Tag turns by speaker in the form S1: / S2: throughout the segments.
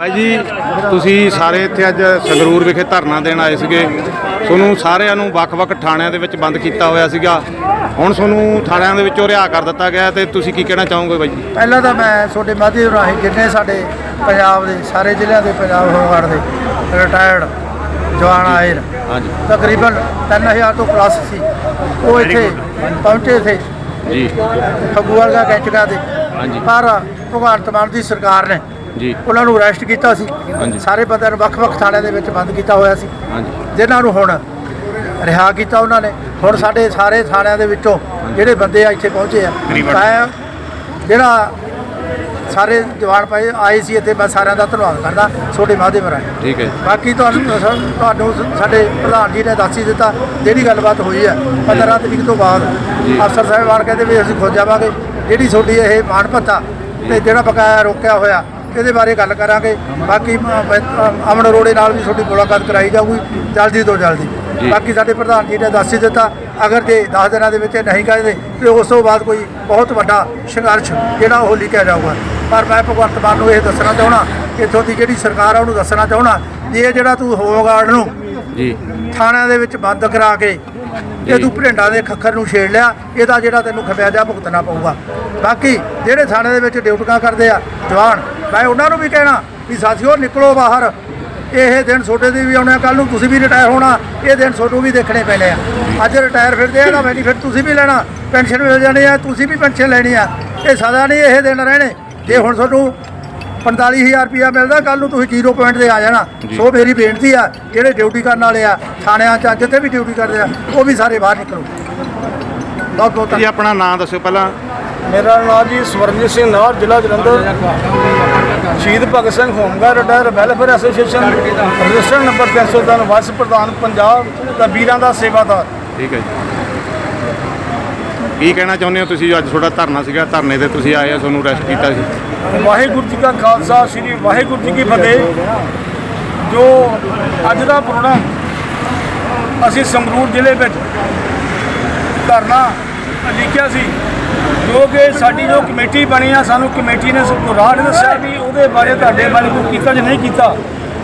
S1: ਭਾਈ ਜੀ ਤੁਸੀਂ ਸਾਰੇ ਇੱਥੇ ਅੱਜ ਸੰਗਰੂਰ ਵਿਖੇ ਧਰਨਾ ਦੇਣ ਆਏ ਸੀਗੇ। ਤੁਹਾਨੂੰ ਸਾਰਿਆਂ ਨੂੰ ਵੱਖ-ਵੱਖ ਥਾਣਿਆਂ ਦੇ ਵਿੱਚ ਬੰਦ ਕੀਤਾ ਹੋਇਆ ਸੀਗਾ। ਹੁਣ ਤੁਹਾਨੂੰ ਥਾਣਿਆਂ ਦੇ ਵਿੱਚੋਂ ਰਿਹਾ ਕਰ ਦਿੱਤਾ ਗਿਆ ਤੇ ਤੁਸੀਂ ਕੀ ਕਹਿਣਾ ਚਾਹੋਗੇ ਬਾਈ ਜੀ?
S2: ਪਹਿਲਾਂ ਤਾਂ ਮੈਂ ਤੁਹਾਡੇ ਮਾਧਿਅਮ ਰਾਹੀਂ ਜਿੰਨੇ ਸਾਡੇ ਪੰਜਾਬ ਦੇ ਸਾਰੇ ਜ਼ਿਲ੍ਹਿਆਂ ਦੇ ਪੰਜਾਬ ਹੋਮਗਾਰਡ ਦੇ ਰਿਟਾਇਰਡ ਜਵਾਨ ਆਏ ਨੇ।
S1: ਹਾਂਜੀ।
S2: ਤਕਰੀਬਨ 3000 ਤੋਂ ਪਲੱਸ ਸੀ। ਉਹ ਇੱਥੇ ਪਹੁੰਚੇ ਸੀ।
S1: ਜੀ।
S2: ਫਗੂਵਾਲ ਦਾ ਕੈਂਚਗਾ ਦੇ।
S1: ਹਾਂਜੀ।
S2: ਪਰ ਭਗਵੰਤ ਮਾਨ ਦੀ ਸਰਕਾਰ ਨੇ
S1: ਜੀ।
S2: ਉਹਨਾਂ ਨੂੰ ਅਰੈਸਟ ਕੀਤਾ ਸੀ।
S1: ਹਾਂਜੀ।
S2: ਸਾਰੇ ਬੰਦਿਆਂ ਨੂੰ ਵੱਖ-ਵੱਖ ਥਾਣਿਆਂ ਦੇ ਵਿੱਚ ਬੰਦ ਕੀਤਾ ਹੋਇਆ ਸੀ।
S1: ਹਾਂਜੀ।
S2: ਜਿਨ੍ਹਾਂ ਨੂੰ ਹੁਣ ਰਿਹਾ ਕੀਤਾ ਉਹਨਾਂ ਨੇ। ਹੁਣ ਸਾਡੇ ਸਾਰੇ ਥਾਣਿਆਂ ਦੇ ਵਿੱਚੋਂ ਜਿਹੜੇ ਬੰਦੇ ਆ ਇੱਥੇ ਪਹੁੰਚੇ ਆ। ਤਾਂ ਜਿਹੜਾ ਸਾਰੇ ਜਵਾਨ ਪਏ ਆਏ ਸੀ ਇੱਥੇ ਮੈਂ ਸਾਰਿਆਂ ਦਾ ਧੰਨਵਾਦ ਕਰਦਾ। ਛੋਟੇ ਮਾਧਿਅਮ ਰਾਹੀਂ।
S1: ਠੀਕ ਹੈ
S2: ਬਾਕੀ ਤੁਹਾਨੂੰ ਤੁਹਾਨੂੰ ਸਾਡੇ ਪ੍ਰਧਾਨ ਜੀ ਨੇ ਦੱਸ ਹੀ ਦਿੱਤਾ ਜਿਹੜੀ ਗੱਲਬਾਤ ਹੋਈ ਹੈ। 15 ਤਰੀਕ ਤੋਂ ਬਾਅਦ। ਅਫਸਰ ਸਾਹਿਬਾਨ ਕਹਿੰਦੇ ਵੀ ਅਸੀਂ ਖੋਜ ਜਾਵਾਂਗੇ। ਜਿਹੜੀ ਤੁਹਾਡੀ ਇਹ ਮਾਣ ਭੱਤਾ ਤੇ ਜਿਹੜਾ ਬਕਾਇਆ ਰੋਕਿਆ ਹੋਇਆ ਇਹਦੇ ਬਾਰੇ ਗੱਲ ਕਰਾਂਗੇ। ਬਾਕੀ ਅਮਨ ਅਰੋੜੇ ਨਾਲ ਵੀ ਤੁਹਾਡੀ ਮੁਲਾਕਾਤ ਕਰਾਈ ਜਾਊਗੀ। ਜਲਦੀ ਤੋਂ ਜਲਦੀ।
S1: ਜੀ।
S2: ਬਾਕੀ ਸਾਡੇ ਪ੍ਰਧਾਨ ਜੀ ਨੇ ਦੱਸ ਹੀ ਦਿੱਤਾ ਅਗਰ ਜੇ 10 ਦਿਨਾਂ ਦੇ ਵਿੱਚ ਨਹੀਂ ਕਹਿੰਦੇ ਤੇ ਉਸ ਤੋਂ ਬਾਅਦ ਕੋਈ ਬਹੁਤ ਵੱਡਾ ਸੰਘਰਸ਼ ਜਿਹੜਾ ਉਹ ਲਿਖਿਆ ਜਾਊਗਾ। ਪਰ ਮੈਂ ਭਗਵੰਤ ਮਾਨ ਨੂੰ ਇਹ ਦੱਸਣਾ ਚਾਹਣਾ ਕਿ ਇੱਥੋਂ ਦੀ ਜਿਹੜੀ ਸਰਕਾਰ ਆ ਉਹਨੂੰ ਦੱਸਣਾ ਚਾਹਣਾ ਇਹ ਜਿਹੜਾ ਤੂੰ ਹੋਮਗਾਰਡ ਨੂੰ
S1: ਜੀ।
S2: ਥਾਣਿਆਂ ਦੇ ਵਿੱਚ ਬੰਦ ਕਰਾ ਕੇ ਇਹ ਤੂੰ ਭਰਿੰਡਾਂ ਦੇ ਖੱਖਰ ਨੂੰ ਛੇੜ ਲਿਆ ਇਹਦਾ ਜਿਹੜਾ ਤੈਨੂੰ ਖਮਿਆਜਾ ਭੁਗਤਣਾ ਪਊਗਾ। ਬਾਕੀ ਜਿਹੜੇ ਥਾਣੇ ਦੇ ਵਿੱਚ ਡਿਊਟੀਆਂ ਕਰਦੇ ਆ ਜਵਾਨ ਮੈਂ ਉਹਨਾਂ ਨੂੰ ਵੀ ਕਹਿਣਾ ਵੀ ਸਾਥੀਓ ਨਿਕਲੋ ਬਾਹਰ। ਇਹ ਦਿਨ ਛੋਟੇ ਦੀ ਵੀ ਆਉਣੇ ਕੱਲ ਨੂੰ ਤੁਸੀਂ ਵੀ ਰਿਟਾਇਰ ਹੋਣਾ ਇਹ ਦਿਨ ਤੁਹਾਨੂੰ ਵੀ ਦੇਖਣੇ ਪੈਣੇ ਆ। ਅੱਜ ਰਿਟਾਇਰ ਫਿਰਦੇ ਆ ਇਹਦਾ ਬੈਨੀਫਿਟ ਤੁਸੀਂ ਵੀ ਲੈਣਾ ਪੈਨਸ਼ਨ ਮਿਲ ਜਾਣੀ ਆ ਤੁਸੀਂ ਵੀ ਪੈਨਸ਼ਨ ਲੈਣੀ ਆ। ਇਹ ਸਦਾ ਨਹੀਂ ਇਹ ਦਿਨ ਰਹਿਣੇ। ਜੇ ਹੁਣ ਤੁਹਾਨੂੰ 45000 ਰੁਪਇਆ ਮਿਲਦਾ ਕੱਲ ਨੂੰ ਤੁਸੀਂ 0 ਪੁਆਇੰਟ ਤੇ ਆ ਜਾਣਾ। ਸੋ ਮੇਰੀ ਬੇਨਤੀ ਆ ਜਿਹੜੇ ਡਿਊਟੀ ਕਰਨ ਵਾਲੇ ਆ ਥਾਣਿਆਂ 'ਚ ਜਿੱਥੇ ਵੀ ਡਿਊਟੀ ਕਰਦੇ ਆ ਉਹ ਵੀ ਸਾਰੇ ਬਾਹਰ ਨਿਕਲੋ। ਬਹੁਤ ਬਹੁਤ
S1: ਜੀ ਆਪਣਾ ਨਾਮ ਦੱਸਿਓ ਪਹਿਲਾਂ।
S3: ਮੇਰਾ ਨਾਮ ਜੀ ਸਵਰਨਜੀਤ ਸਿੰਘ ਨਾਰ ਜ਼ਿਲ੍ਹਾ Jalandhar. Shaheed Bhagat Singh home guard retire welfare association registered number 303 vice ਪ੍ਰਧਾਨ ਪੰਜਾਬ ਦਾ ਵੀਰਾਂ ਦਾ ਸੇਵਾਦਾਰ।
S1: ਠੀਕ ਹੈ ਜੀ। ਕੀ ਕਹਿਣਾ ਚਾਹੁੰਦੇ ਹੋ ਤੁਸੀਂ? ਅੱਜ ਤੁਹਾਡਾ ਧਰਨਾ ਸੀਗਾ ਧਰਨੇ ਤੇ ਤੁਸੀਂ ਆਏ ਆ ਤੁਹਾਨੂੰ ਅਰੈਸਟ ਕੀਤਾ ਸੀ।
S3: ਵਾਹਿਗੁਰੂ ਜੀ ਕਾ ਖਾਲਸਾ ਸ੍ਰੀ ਵਾਹਿਗੁਰੂ ਜੀ ਕੀ ਫਤਿਹ। ਜੋ ਅੱਜ ਦਾ ਪ੍ਰੋਗਰਾਮ ਅਸੀਂ ਸੰਗਰੂਰ ਜ਼ਿਲ੍ਹੇ ਵਿੱਚ ਧਰਨਾ ਲਿਖਿਆ ਸੀ। ਜੋ ਕਿ ਸਾਡੀ ਜੋ ਕਮੇਟੀ ਬਣੀ ਆ, ਸਾਨੂੰ ਕਮੇਟੀ ਨੇ ਸਭ ਰਾਹ ਨਹੀਂ ਦੱਸਿਆ ਵੀ ਉਹਦੇ ਬਾਰੇ ਤੁਹਾਡੇ ਬਾਰੇ ਕੋਈ ਕੀਤਾ ਜਾਂ ਨਹੀਂ ਕੀਤਾ।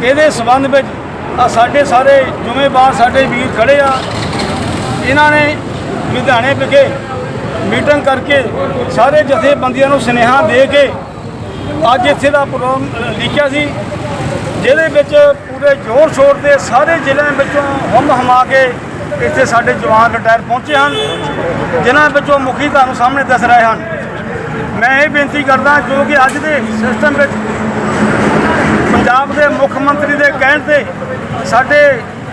S3: ਇਹਦੇ ਸਬੰਧ ਵਿੱਚ ਆ ਸਾਡੇ ਸਾਰੇ ਜ਼ਿੰਮੇਵਾਰ, ਸਾਡੇ ਵੀਰ ਖੜੇ ਆ। ਇਹਨਾਂ ਨੇ ਲੁਧਿਆਣੇ ਵਿਖੇ ਮੀਟਿੰਗ ਕਰਕੇ ਸਾਰੇ ਜਥੇਬੰਦੀਆਂ ਨੂੰ ਸੁਨੇਹਾ ਦੇ ਕੇ ਅੱਜ ਇੱਥੇ ਦਾ ਪ੍ਰੋਗਰਾਮ ਲਿਖਿਆ ਸੀ, ਜਿਹਦੇ ਵਿੱਚ ਪੂਰੇ ਜ਼ੋਰ ਸ਼ੋਰ ਤੇ ਸਾਰੇ ਜ਼ਿਲ੍ਹਿਆਂ ਵਿੱਚੋਂ ਹਮ ਹਮਾ ਕੇ ਇੱਥੇ ਸਾਡੇ ਜਵਾਨ ਰਿਟਾਇਰ ਪਹੁੰਚੇ ਹਨ, ਜਿਨ੍ਹਾਂ ਵਿੱਚੋਂ ਮੁਖੀ ਤੁਹਾਨੂੰ ਸਾਹਮਣੇ ਦੱਸ ਰਹੇ ਹਨ। ਮੈਂ ਇਹ ਬੇਨਤੀ ਕਰਦਾ, ਜੋ ਕਿ ਅੱਜ ਦੇ ਸਿਸਟਮ ਵਿੱਚ ਪੰਜਾਬ ਦੇ ਮੁੱਖ ਮੰਤਰੀ ਦੇ ਕਹਿਣ ਤੇ ਸਾਡੇ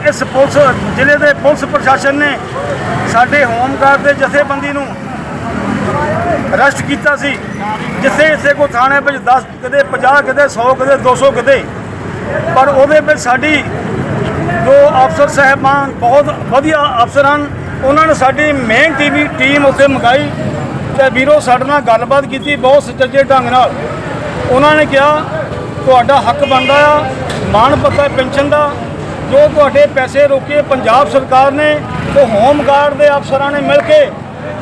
S3: ਇਸ ਪੁਲਿਸ, ਜ਼ਿਲ੍ਹੇ ਦੇ ਪੁਲਿਸ ਪ੍ਰਸ਼ਾਸਨ ਨੇ ਸਾਡੇ ਹੋਮਗਾਰਡ ਦੇ ਜਥੇਬੰਦੀ ਨੂੰ ਅਰੈਸਟ ਕੀਤਾ ਸੀ, ਜਿੱਥੇ ਇਸੇ ਕੋ ਥਾਣੇ ਵਿੱਚ 10 ਕਦੇ 50 ਕਦੇ 100 ਕਦੇ 200 ਕਦੇ। ਪਰ ਉਹਦੇ ਵਿੱਚ ਸਾਡੀ ਅਫਸਰ ਸਾਹਿਬਾਨ ਬਹੁਤ ਵਧੀਆ ਅਫਸਰ ਹਨ। ਉਹਨਾਂ ਨੇ ਸਾਡੀ ਮੇਨ ਟੀਵੀ ਟੀਮ ਉੱਥੇ ਮੰਗਾਈ ਤੇ ਵੀਰੋ ਸਾਡੇ ਨਾਲ ਗੱਲਬਾਤ ਕੀਤੀ ਬਹੁਤ ਸੁਚੱਜੇ ਢੰਗ ਨਾਲ। ਉਹਨਾਂ ਨੇ ਕਿਹਾ, ਤੁਹਾਡਾ ਹੱਕ ਬਣਦਾ ਆ, ਮਾਣ ਪੱਤਾ ਪੈਨਸ਼ਨ ਦਾ। ਜੋ ਤੁਹਾਡੇ ਪੈਸੇ ਰੋਕੇ ਪੰਜਾਬ ਸਰਕਾਰ ਨੇ ਤੇ ਹੋਮਗਾਰਡ ਦੇ ਅਫਸਰਾਂ ਨੇ ਮਿਲ ਕੇ,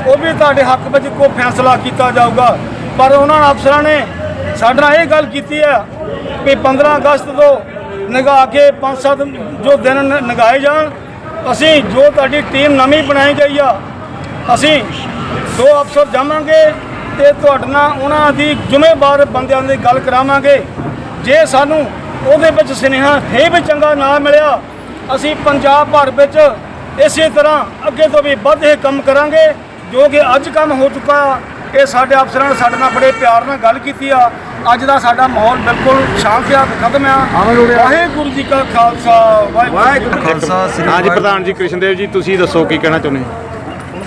S3: ਉਹ ਵੀ ਤੁਹਾਡੇ ਹੱਕ ਵਿੱਚ ਕੋਈ ਫੈਸਲਾ ਕੀਤਾ ਜਾਊਗਾ। ਪਰ ਉਹਨਾਂ ਅਫਸਰਾਂ ਨੇ ਸਾਡੇ ਨਾਲ ਇਹ ਗੱਲ ਕੀਤੀ ਹੈ ਕਿ 15 ਅਗਸਤ ਤੋਂ ਨਿਗਾਹ ਕੇ 5-7 ਜੋ ਦਿਨ ਨ- ਜਾਣ, ਅਸੀਂ ਜੋ ਤੁਹਾਡੀ ਟੀਮ ਨਵੀਂ ਬਣਾਈ ਗਈ ਆ, ਅਸੀਂ ਦੋ ਅਫਸਰ ਜਾਵਾਂਗੇ ਤੇ ਤੁਹਾਡੇ ਨਾਲ ਉਹਨਾਂ ਦੀ ਜ਼ਿੰਮੇਵਾਰ ਬੰਦਿਆਂ ਦੀ ਗੱਲ ਕਰਾਵਾਂਗੇ। ਜੇ ਸਾਨੂੰ ਉਹਦੇ ਵਿੱਚ ਸੁਨੇਹਾ ਫੇਰ ਵੀ ਚੰਗਾ ਨਾ ਮਿਲਿਆ, ਅਸੀਂ ਪੰਜਾਬ ਭਰ ਵਿੱਚ ਇਸੇ ਤਰ੍ਹਾਂ ਅੱਗੇ ਤੋਂ ਵੀ ਵੱਧ ਇਹ ਕੰਮ ਕਰਾਂਗੇ, ਜੋ ਕਿ ਅੱਜ ਕੰਮ ਹੋ ਚੁੱਕਾ ਆ। ਇਹ ਸਾਡੇ ਅਫਸਰਾਂ ਨੇ ਸਾਡੇ ਨਾਲ ਬੜੇ ਪਿਆਰ ਨਾਲ ਗੱਲ ਕੀਤੀ ਆ। ਅੱਜ ਦਾ ਸਾਡਾ ਮਾਹੌਲ ਬਿਲਕੁਲ ਸ਼ਾਂਤ ਆ ਖਤਮ ਆ। ਵਾਹਿਗੁਰੂ ਜੀ ਕਾ ਖਾਲਸਾ ਵਾਹਿਗੁਰੂ
S4: ਖਾਲਸਾ ਸ੍ਰੀ
S1: ਹਾਂਜੀ। ਪ੍ਰਧਾਨ ਜੀ ਕ੍ਰਿਸ਼ਨਦੇਵ ਜੀ ਤੁਸੀਂ ਦੱਸੋ ਕੀ ਕਹਿਣਾ ਚਾਹੁੰਦੇ?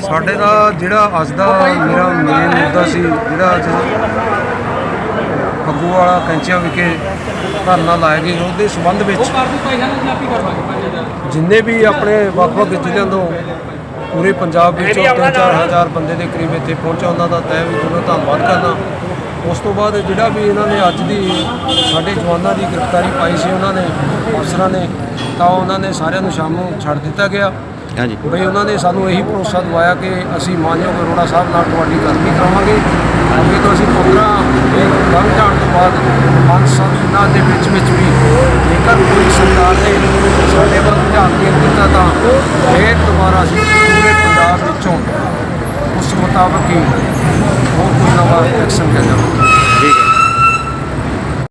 S4: ਸਾਡੇ ਦਾ ਜਿਹੜਾ ਅੱਜ ਦਾ ਮੇਰਾ ਮੇਨ ਮੁੱਦਾ ਸੀ ਜਿਹੜਾ ਅੱਜ ਫੱਗੂ ਵਾਲਾ ਕੈਂਚੀਆਂ ਵਿਖੇ ਧਰਨਾ ਲਾਇਆ ਗਿਆ ਉਹਦੇ ਸੰਬੰਧ ਵਿੱਚ ਜਿੰਨੇ ਵੀ ਆਪਣੇ ਵੱਖ-ਵੱਖ ਜ਼ਿਲ੍ਹਿਆਂ ਤੋਂ ਪੂਰੇ ਪੰਜਾਬ ਵਿੱਚੋਂ 3-4 ਹਜ਼ਾਰ ਬੰਦੇ ਦੇ ਕਰੀਬ ਇੱਥੇ ਪਹੁੰਚਾ ਉਹਨਾਂ ਦਾ ਤਹਿ ਵੀ ਦਿਲੋਂ ਧੰਨਵਾਦ ਕਰਨਾ ਉਸ ਤੋਂ ਬਾਅਦ ਜਿਹੜਾ ਵੀ ਇਹਨਾਂ ਨੇ ਅੱਜ ਦੀ ਸਾਡੇ ਜਵਾਨਾਂ ਦੀ ਗ੍ਰਿਫਤਾਰੀ ਪਾਈ ਸੀ ਉਹਨਾਂ ਨੇ ਅਫਸਰਾਂ ਨੇ ਤਾਂ ਉਹਨਾਂ ਨੇ ਸਾਰਿਆਂ ਨੂੰ ਸ਼ਾਮ ਨੂੰ ਛੱਡ ਦਿੱਤਾ ਗਿਆ।
S1: ਹਾਂਜੀ।
S4: ਬਈ ਉਹਨਾਂ ਨੇ ਸਾਨੂੰ ਇਹੀ ਭਰੋਸਾ ਦਿਵਾਇਆ ਕਿ ਅਸੀਂ ਮਾਨਯੋਗ ਅਰੋੜਾ ਸਾਹਿਬ ਨਾਲ ਤੁਹਾਡੀ ਗੱਲ ਵੀ ਕਰਾਵਾਂਗੇ। ਅੱਗੇ ਤੋਂ ਅਸੀਂ 15 ਇਹ ਲੰਘ ਜਾਣ ਤੋਂ ਬਾਅਦ ਪੰਜ ਸੱਤ ਦਿਨਾਂ ਦੇ ਵਿੱਚ ਵਿੱਚ ਵੀ ਜੇਕਰ ਕੋਈ ਸਰਕਾਰ ਨੇ ਸਾਡੇ ਵੱਲ ਧਿਆਨ ਦੇ ਦਿੱਤਾ ਤਾਂ ਇਹ ਦੁਬਾਰਾ ਅਸੀਂ ਪੂਰੇ ਪੰਜਾਬ ਵਿੱਚੋਂ ਉਸ ਮੁਤਾਬਕ ਹੀ ਹੋਰ ਕੋਈ ਨਵਾਂ ਐਕਸ਼ਨ ਜਾਵੇ